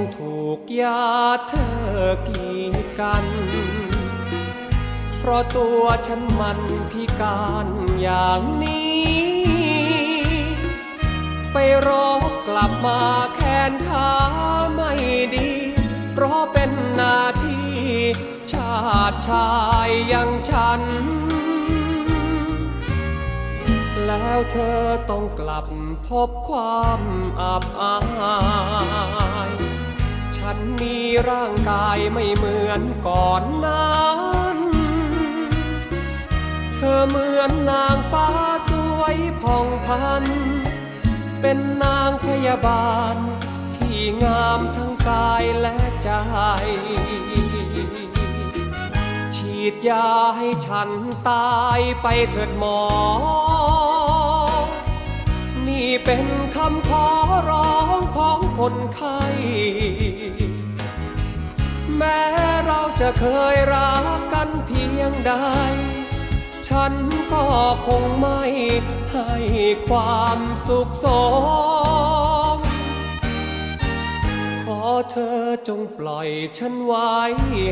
อย่าเธอกีดกัน เพราะตัวฉันมันพิการอย่างนี้ ไปรอกลับมาแขนขาไม่ดี เพราะเป็นหน้าที่ชาติชายอย่างฉัน แล้วเธอต้องกลับพบความอับอาย ฉันมีร่างกายไม่เหมือนก่อนนั้น เธอเหมือนนางฟ้าสวยผ่องพัน เป็นนางพยาบาล ที่งามทั้งกายและใจ ฉีดยาให้ฉันตายไปเถิดหมอ นี่เป็นคำขอร้องของคนไข้ แม้เราจะเคยรักกันเพียงใด ฉันก็คงไม่ให้ความสุขสมขอเธอจงปล่อยฉันไว้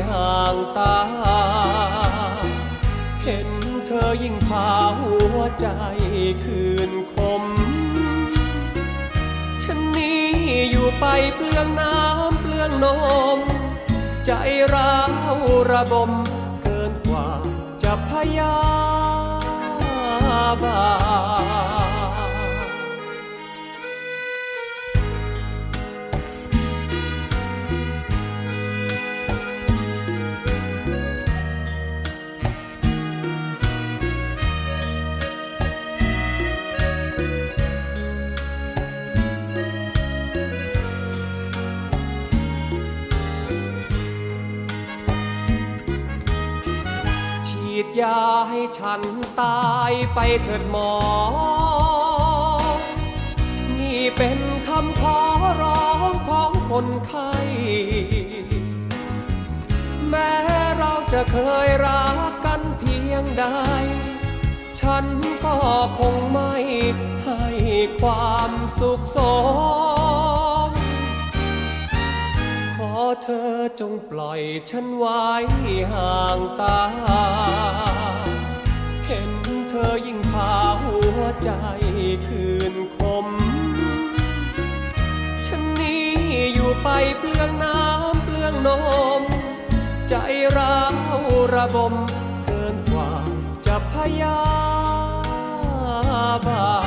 ห่างตา เห็นเธอยิ่งพาหัวใจคืนคม ฉันนี้อยู่ไปเปลืองน้ำเปลืองนม ใจร้าวระบมเกินกว่าจะพยาบา ดยาให้ฉันตายไปเถิดหมอ นี่เป็นคำขอร้องของคนไข้แม้เราจะเคยรักกันเพียงใด ฉันก็คงไม่ให้ความสุขสม เธอจงปล่อยฉันไว้ห่างตา เห็นเธอยิ่งพาหัวใจคืนคม ฉันนี้อยู่ไปเปลืองน้ำเปลืองนม ใจร้าวระบมเกินกว่าจะพยาบา